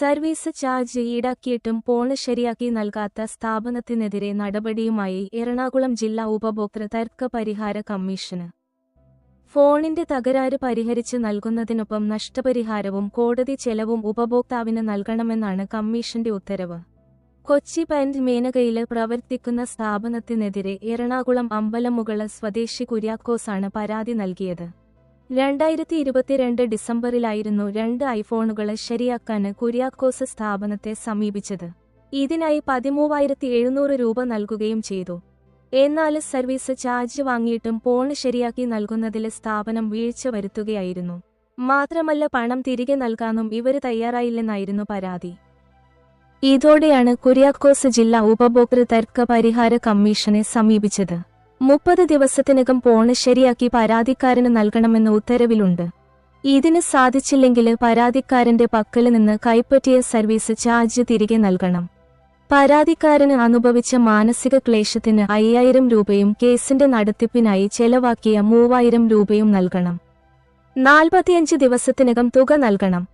Service charge ഈടാക്കിയിട്ടും Paul ശരിയാക്കി നൽകാത്ത സ്ഥാപനത്തിനെതിരെ നടപടിയുമായി എറണാകുളം ജില്ലാ ഉപഭോക്തൃ തർക്ക പരിഹാര കമ്മീഷന്. ഫോണിന്റെ തകരാറ് പരിഹരിച്ച് നൽകുന്നതിനൊപ്പം നഷ്ടപരിഹാരവും കോടതി ചെലവും ഉപഭോക്താവിന് നൽകണമെന്നാണ് കമ്മീഷന്റെ ഉത്തരവ്. കൊച്ചി പാന്റ് മേനകയിൽ പ്രവർത്തിക്കുന്ന സ്ഥാപനത്തിനെതിരെ എറണാകുളം അമ്പലമുകള സ്വദേശി കുര്യാക്കോസാണ് പരാതി നൽകിയത്. രണ്ടായിരത്തി ഇരുപത്തിരണ്ട് ഡിസംബറിലായിരുന്നു രണ്ട് ഐഫോണുകളെ ശരിയാക്കാന് കുര്യാക്കോസ് സ്ഥാപനത്തെ സമീപിച്ചത്. ഇതിനായി പതിമൂവായിരത്തി എഴുന്നൂറ് രൂപ നൽകുകയും ചെയ്തു. എന്നാൽ സർവീസ് ചാർജ് വാങ്ങിയിട്ടും ഫോൺ ശരിയാക്കി നൽകുന്നതിൽ സ്ഥാപനം വീഴ്ച വരുത്തുകയായിരുന്നു. മാത്രമല്ല പണം തിരികെ നൽകാനും ഇവർ തയ്യാറായില്ലെന്നായിരുന്നു പരാതി. ഇതോടെയാണ് കുര്യാക്കോസ് ജില്ലാ ഉപഭോക്തൃ തർക്ക പരിഹാര കമ്മീഷനെ സമീപിച്ചത്. മുപ്പത് ദിവസത്തിനകം പോണ് ശരിയാക്കി പരാതിക്കാരന് നൽകണമെന്ന ഉത്തരവിലുണ്ട്. ഇതിന് സാധിച്ചില്ലെങ്കിൽ പരാതിക്കാരന്റെ പക്കൽ നിന്ന് കൈപ്പറ്റിയ സർവീസ് ചാർജ് തിരികെ നൽകണം. പരാതിക്കാരന് അനുഭവിച്ച മാനസിക ക്ലേശത്തിന് അയ്യായിരം രൂപയും കേസിന്റെ നടത്തിപ്പിനായി ചെലവാക്കിയ മൂവായിരം രൂപയും നൽകണം. നാൽപ്പത്തിയഞ്ച് ദിവസത്തിനകം തുക നൽകണം.